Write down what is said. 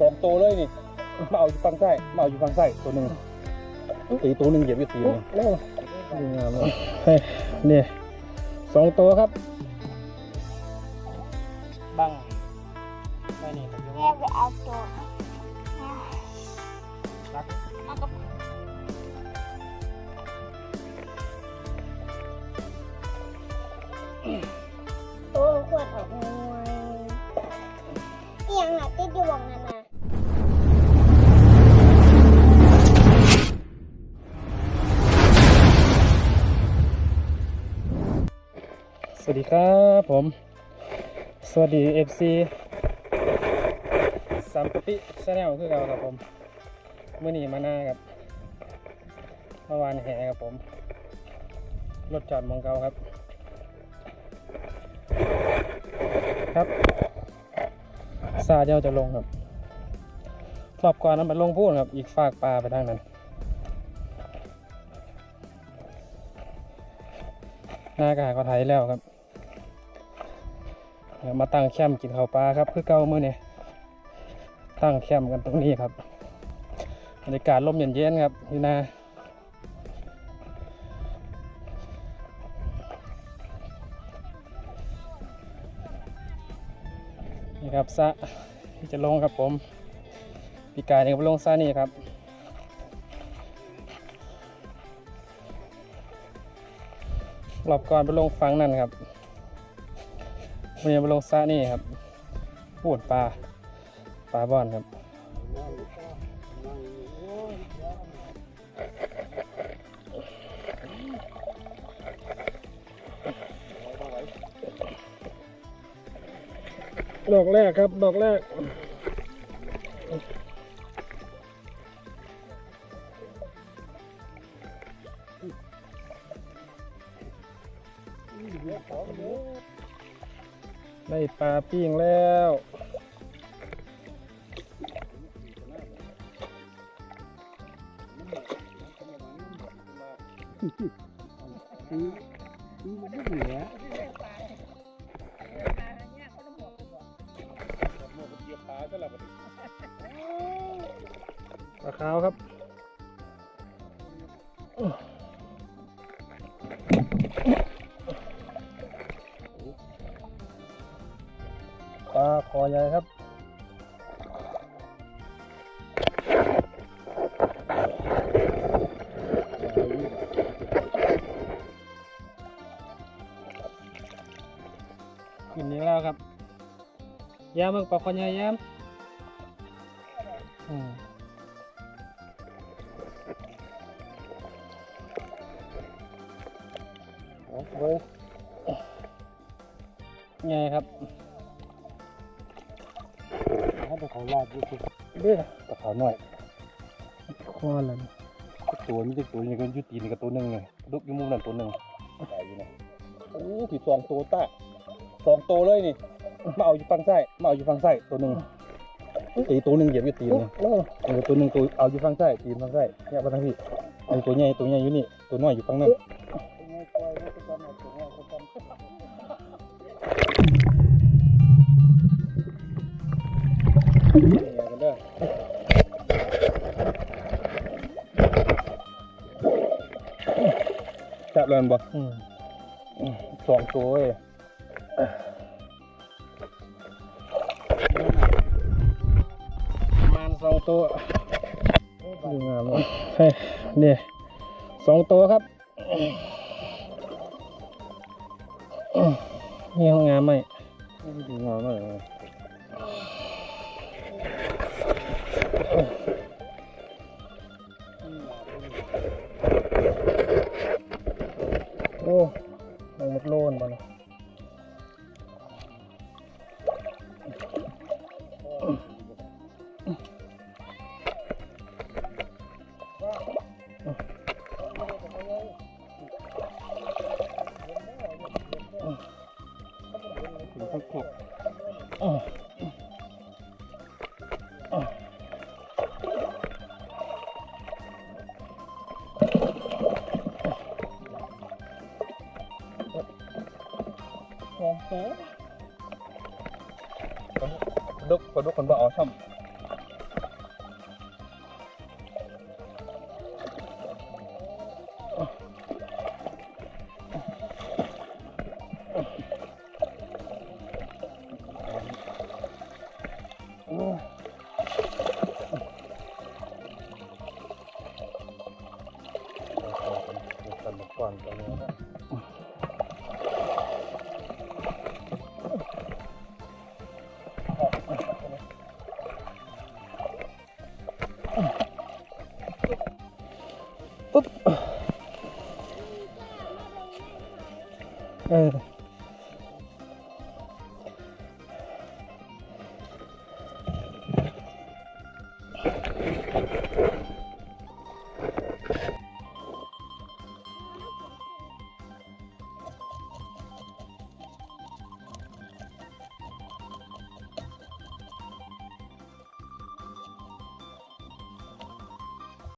สองตัวเลยนี่มาเอาอยู่ฝั่งซ้ายมาเอาอยู่ฝั่งซ้ายตัวหนึ่งตีตัวหนึ่งเหยียบอยู่ตีหนึงเร็วดีงามเลยเฮ้ยนี่สองตัวครับบังไม่นี่ผมยังแม่ไปเอาตัวรัก วัสดีครับผม สวัสดี FC สามปติชาแนลคือเราครับผมเมื่อนี้มาหน้าครับเมื่อวานแห่ครับผม รถจอดมองเกาครับ ครับซาเดียวจะลงครับรอบก่อนนั้นมันลงพูดครับ อีกฝากปลาไปทางนั้นหน้ากากก็ไทยแล้วครับ มาตั้งแคมป์กินข้าวปลาครับคือเก่ามื้อนี้ตั้งแคมป์กันตรงนี้ครับบรรยากาศลมเย็นๆครับอยู่นานี่ครับสะที่จะลงครับผมปีกายนี่ก็ไปลงสะนี่ครับรอบก่อนไปลงฟังนั่นครับ วันนี้ไปลงซะนี่ครับปูดปลา ปลาบอนครับดอกแรกครับ ดอกแรก ได้ปลาปิ้งแล้วปลาขาวครับ ใหญ่ครับกินนี้แล้วครับยามมึงปลาคอใหญ่ยามอืมเอาเบิ้งครับ ให้ตัวเขารอดอยู่สิเด้อตะขาวหน่อยคอแล้วนี่ตัวนี้จะตัวนี้ก็อยุตีนี่ก็ตัวหนึ่งไงลูกอยูมุมนั่นตัวหนึ่งตายอยู่นะโอ้ผีสองตัวตาสองตัวเลยนี่มาเอาอยู่ฝั่งซ้ายมาเอาอยู่ฝั่งซ้ายตัวหนึ่งตีตัวหนึ่งเหยียบอยู่ตีนเลยเร็วเออตัวหนึ่งตัวเอาอยู่ฝั่งซ้ายตีนฝั่งซ้ายเนี่ยมาทางพี่ไอ้ตัวใหญ่ตัวใหญ่อยู่นี่ตัวน้อยอยู่ฝั่งนั้น จับเลยบ่อืมสองตัวเว้ยประมาณสองตัวดีงามเลยเฮ้ยนี่สองตัวครับนี่ห้องงามไหมดีงามมาก โลนบ่เนาะ Oke. Kodok, kodok kon ba awesome. Hãy subscribe cho kênh Ghiền Mì Gõ Để không bỏ lỡ những video hấp dẫn 哎